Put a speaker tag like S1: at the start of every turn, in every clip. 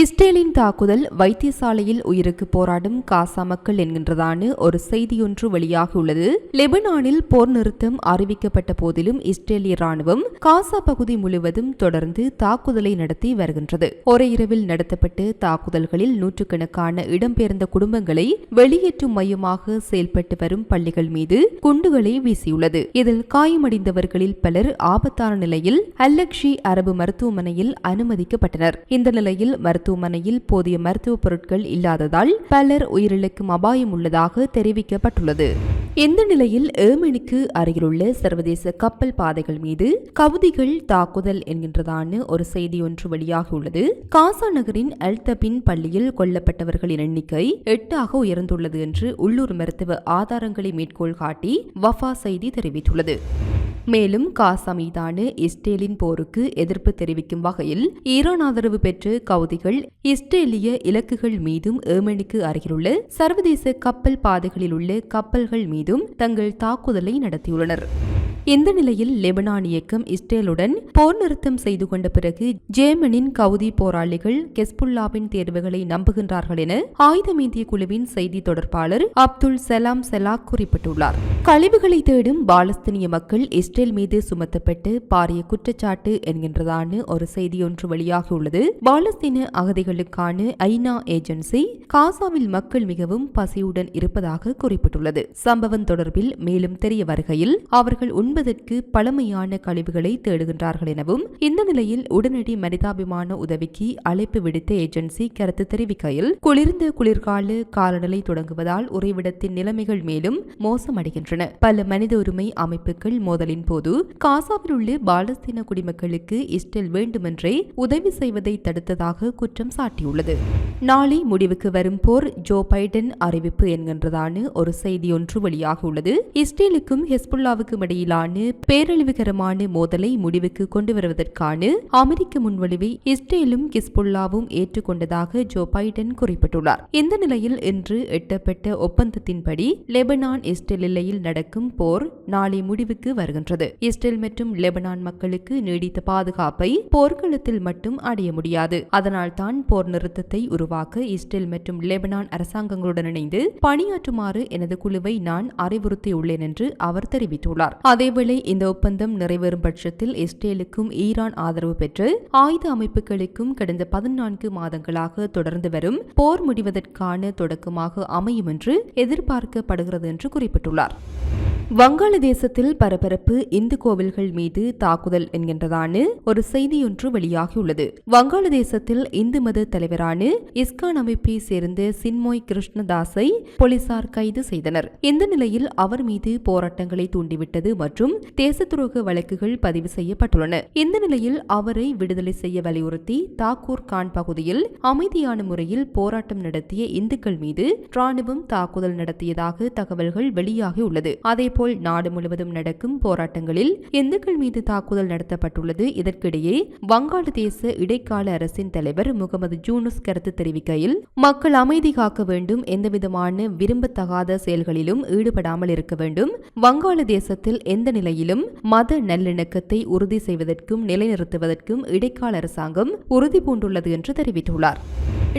S1: இஸ்ரேலின் தாக்குதல் வைத்தியசாலையில் உயிருக்கு போராடும் காசா மக்கள் என்கின்றதான ஒரு செய்தியொன்று வெளியாகியுள்ளது லெபனானில் போர் நிறுத்தம் அறிவிக்கப்பட்ட போதிலும் இஸ்ரேலிய ராணுவம் காசா பகுதி முழுவதும் தொடர்ந்து தாக்குதலை நடத்தி வருகின்றது. ஒரே இரவில் நடத்தப்பட்ட தாக்குதல்களில் நூற்றுக்கணக்கான இடம்பெயர்ந்த குடும்பங்களை வெளியேற்றும் மையமாக செயல்பட்டு வரும் பள்ளிகள் மீது குண்டுகளை வீசியுள்ளது. இதில் காயமடைந்தவர்களில் பலர் ஆபத்தான நிலையில் அல்லக்ஷி அரபு மருத்துவமனையில் அனுமதிக்கப்பட்டனர். இந்த நிலையில் மருத்துவமனையில் போதிய மருத்துவ பொருட்கள் இல்லாததால் பலர் உயிரிழக்கும் அபாயம் உள்ளதாக தெரிவிக்கப்பட்டுள்ளது. இந்த நிலையில் ஏமனுக்கு அருகிலுள்ள சர்வதேச கப்பல் பாதைகள் மீது கவுதிகள் தாக்குதல் என்கின்றதான ஒரு செய்தி ஒன்று வெளியாகியுள்ளது. காசா நகரின் அல்தபின் பள்ளியில் கொல்லப்பட்டவர்களின் எண்ணிக்கை எட்டாக உயர்ந்துள்ளது என்று உள்ளூர் மருத்துவ ஆதாரங்களை மேற்கோள் காட்டி வஃபா செய்தி தெரிவித்துள்ளது. மேலும் காசா மீதான இஸ்ரேலின் போருக்கு எதிர்ப்பு தெரிவிக்கும் வகையில் ஈரான் ஆதரவு பெற்ற கவுதிகள் இஸ்ரேலிய இலக்குகள் மீதும் ஏமனுக்கு அருகிலுள்ள சர்வதேச கப்பல் பாதைகளில் உள்ள கப்பல்கள் மீதும் தங்கள் தாக்குதலை நடத்தியுள்ளனர். இந்த நிலையில் லெபனான் இயக்கம் இஸ்ரேலுடன் போர் நிறுத்தம் செய்து கொண்ட பிறகு ஜேமனின் கவுதி போராளிகள் கெஸ்புல்லாவின் தேர்வுகளை நம்புகின்றார்கள் என ஆயுதமேந்திய குழுவின் செய்தி தொடர்பாளர் அப்துல் சலாம் செலாக் குறிப்பிட்டுள்ளார். கழிவுகளை தேடும் பாலஸ்தீனிய மக்கள் இஸ்ரேல் மீது சுமத்தப்பட்டு பாரிய குற்றச்சாட்டு என்கின்றதான ஒரு செய்தியொன்று வெளியாகியுள்ளது. பாலஸ்தீன அகதிகளுக்கான ஐநா ஏஜென்சி காசாவில் மக்கள் மிகவும் பசியுடன் இருப்பதாக குறிப்பிட்டுள்ளது. சம்பவம் தொடர்பில் மேலும் தெரிய வருகையில் அவர்கள் உண்மை உண்பதற்கு பழமையான கழிவுகளை தேடுகின்றார்கள் எனவும் இந்த நிலையில் உடனடி மனிதாபிமான உதவிக்கு அழைப்பு விடுத்த ஏஜென்சி கருத்து தெரிவிக்கையில் குளிர்ந்த குளிர்கால காலநிலை தொடங்குவதால் உறைவிடத்தின் நிலைமைகள் மேலும் மோசமடைகின்றன. பல மனித உரிமை அமைப்புகள் மோதலின் போது காசாவில் உள்ள பாலஸ்தீன குடிமக்களுக்கு இஸ்ரேல் வேண்டுமென்றே உதவி செய்வதை தடுத்ததாக குற்றம் சாட்டியுள்ளது. நாளை முடிவுக்கு வரும் போர் ஜோ பைடன் அறிவிப்பு என்கின்றதான ஒரு செய்தி ஒன்று வெளியாகியுள்ளது இஸ்ரேலுக்கும் ஹெஸ்புல்லாவுக்கும் இடையிலான பேரழிவுகரமான மோதலை முடிவுக்கு கொண்டு வருவதற்கான அமெரிக்க முன்வழிவை இஸ்ரேலும் கிஸ்புல்லாவும் ஏற்றுக்கொண்டதாக ஜோ பைடன் குறிப்பிட்டுள்ளார். இந்த நிலையில் இன்று எட்டப்பட்ட ஒப்பந்தத்தின்படி லெபனான் இஸ்ரேல் எல்லையில் நடக்கும் போர் நாளை முடிவுக்கு வருகின்றது. இஸ்ரேல் மற்றும் லெபனான் மக்களுக்கு நீடித்த பாதுகாப்பை போர்க்களத்தில் மட்டும் அடைய முடியாது. அதனால் தான் போர் நிறுத்தத்தை உருவாக்க உருவாக்க இஸ்ரேல் மற்றும் லெபனான் அரசாங்கங்களுடன் இணைந்து பணியாற்றுமாறு எனது குழுவை நான் அறிவுறுத்தியுள்ளேன் என்று அவர் தெரிவித்துள்ளார். அதேவேளை இந்த ஒப்பந்தம் நிறைவேறும் பட்சத்தில் இஸ்ரேலுக்கும் ஈரான் ஆதரவு பெற்று ஆயுத அமைப்புகளுக்கும் கடந்த பதினான்கு மாதங்களாக தொடர்ந்து வரும் போர் முடிவதற்கான தொடக்கமாக அமையும் என்று எதிர்பார்க்கப்படுகிறது என்று குறிப்பிட்டுள்ளார். வங்காளதேசத்தில் பரபரப்பு இந்து கோவில்கள் மீது தாக்குதல் என்கின்றதான ஒரு செய்தியொன்று வெளியாகியுள்ளது. வங்காளதேசத்தில் இந்து மத தலைவரான இஸ்கான் அமைப்பை சேர்ந்த சின்மோய் கிருஷ்ணதாஸை போலீசார் கைது செய்தனர். இந்த நிலையில் அவர் மீது போராட்டங்களை தூண்டிவிட்டது மற்றும் தேசத்துரோக வழக்குகள் பதிவு செய்யப்பட்டுள்ளன. இந்த நிலையில் அவரை விடுதலை செய்ய வலியுறுத்தி தாக்கூர் கான் பகுதியில் அமைதியான முறையில் போராட்டம் நடத்திய இந்துக்கள் மீது ராணுவம் தாக்குதல் நடத்தியதாக தகவல்கள் வெளியாகியுள்ளது அதேபோல் நாடு முழுவதும் நடக்கும் போராட்டங்களில் இந்துக்கள் மீது தாக்குதல் நடத்தப்பட்டுள்ளது. இதற்கிடையே வங்காளதேச இடைக்கால அரசின் தலைவர் முகமது ஜூனஸ் கருத்து தெரிவிக்கையில் மக்கள் அமைதி காக்க வேண்டும் எந்தவிதமான விரும்பத்தகாத செயல்களிலும் ஈடுபடாமல் இருக்க வேண்டும். வங்காளதேசத்தில் எந்த நிலையிலும் மத நல்லிணக்கத்தை உறுதி செய்வதற்கும் நிலைநிறுத்துவதற்கும் இடைக்கால அரசாங்கம் உறுதி பூண்டுள்ளது என்று தெரிவித்துள்ளார்.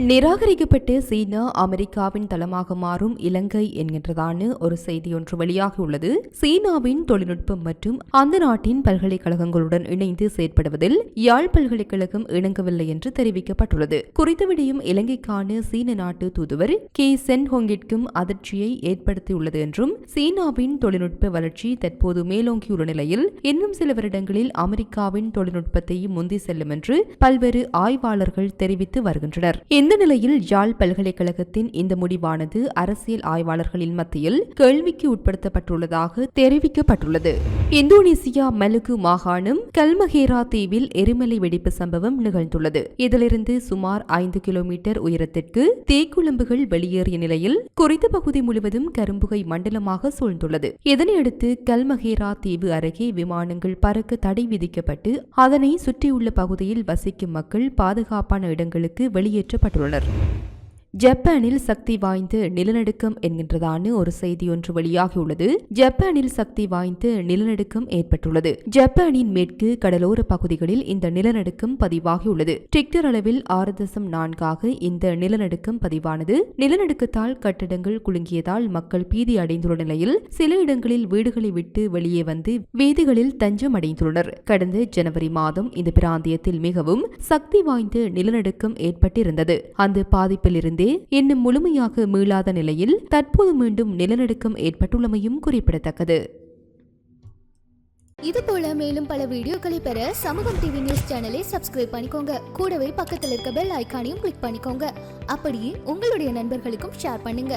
S1: நிராகரிக்கப்பட்டு சீனா அமெரிக்காவின் தளமாக மாறும் இலங்கை என்கின்றதான ஒரு செய்தி ஒன்று வெளியாகியுள்ளது. சீனாவின் தொழில்நுட்பம் மற்றும் அந்த நாட்டின் பல்கலைக்கழகங்களுடன் இணைந்து செயற்படுவதில் யாழ் பல்கலைக்கழகம் இணங்கவில்லை என்று தெரிவிக்கப்பட்டுள்ளது. குறித்த விடயம் இலங்கைக்கான சீன நாட்டு தூதுவர் கே. சென்ஹோங்கிற்கும் அதிர்ச்சியை ஏற்படுத்தியுள்ளது என்றும் சீனாவின் தொழில்நுட்ப வளர்ச்சி தற்போது மேலோங்கியுள்ள நிலையில் இன்னும் சில வருடங்களில் அமெரிக்காவின் தொழில்நுட்பத்தையும் முந்தி செல்லும் என்று பல்வேறு ஆய்வாளர்கள் தெரிவித்து வருகின்றனர். இந்த நிலையில் யாழ் பல்கலைக்கழகத்தின் இந்த முடிவானது அரசியல் ஆய்வாளர்களின் மத்தியில் கேள்விக்கு உட்படுத்தப்பட்டுள்ளதாக தெரிவிக்கப்பட்டுள்ளது. இந்தோனேசியா மலுகு மாகாணம் கல்மஹேரா தீவில் எரிமலை வெடிப்பு சம்பவம் நிகழ்ந்துள்ளது. இதிலிருந்து சுமார் ஐந்து கிலோமீட்டர் உயரத்திற்கு தீக்குழம்புகள் வெளியேறிய நிலையில் குறித்த பகுதி முழுவதும் கரும்புகை மண்டலமாக சூழ்ந்துள்ளது. இதனையடுத்து கல்மஹேரா தீவு அருகே விமானங்கள் பறக்க தடை விதிக்கப்பட்டு அதனை சுற்றியுள்ள பகுதியில் வசிக்கும் மக்கள் பாதுகாப்பான இடங்களுக்கு வெளியேற்றப்பட்டுள்ளனர் ஜப்பானில் சக்தி வாய்ந்து நிலநடுக்கம் என்கின்றதான ஒரு செய்தி ஒன்று வெளியாகியுள்ளது ஜப்பானில் சக்தி வாய்ந்து நிலநடுக்கம் ஏற்பட்டுள்ளது. ஜப்பானின் மேற்கு கடலோர பகுதிகளில் இந்த நிலநடுக்கம் பதிவாகியுள்ளது டிக்டர் அளவில் ஆறு தசம் நான்காக இந்த நிலநடுக்கம் பதிவானது. நிலநடுக்கத்தால் கட்டடங்கள் குலுங்கியதால் மக்கள் பீதி அடைந்துள்ள நிலையில் சில இடங்களில் வீடுகளை விட்டு வெளியே வந்து வீதிகளில் தஞ்சம் அடைந்துள்ளனர். கடந்த ஜனவரி மாதம் இந்த பிராந்தியத்தில் மிகவும் சக்தி வாய்ந்த நிலநடுக்கம் ஏற்பட்டிருந்தது. அந்த பாதிப்பிலிருந்து இன்னும் முழுமையாக மீளாத நிலையில் தற்போது மீண்டும் நிலநடுக்கம் ஏற்பட்டுள்ளமையும் குறிப்பிடத்தக்கது.
S2: இது போல மேலும் பல வீடியோக்களை பெற சமூகம் டிவி நியூஸ் சேனலை சப்ஸ்கிரைப் பண்ணிக்கோங்க. கூடவே பக்கத்தில் இருக்க பெல் ஐக்கானையும் கிளிக் பண்ணிக்கோங்க. அப்படியே உங்களுடைய நண்பர்களுக்கும் ஷேர் பண்ணுங்க.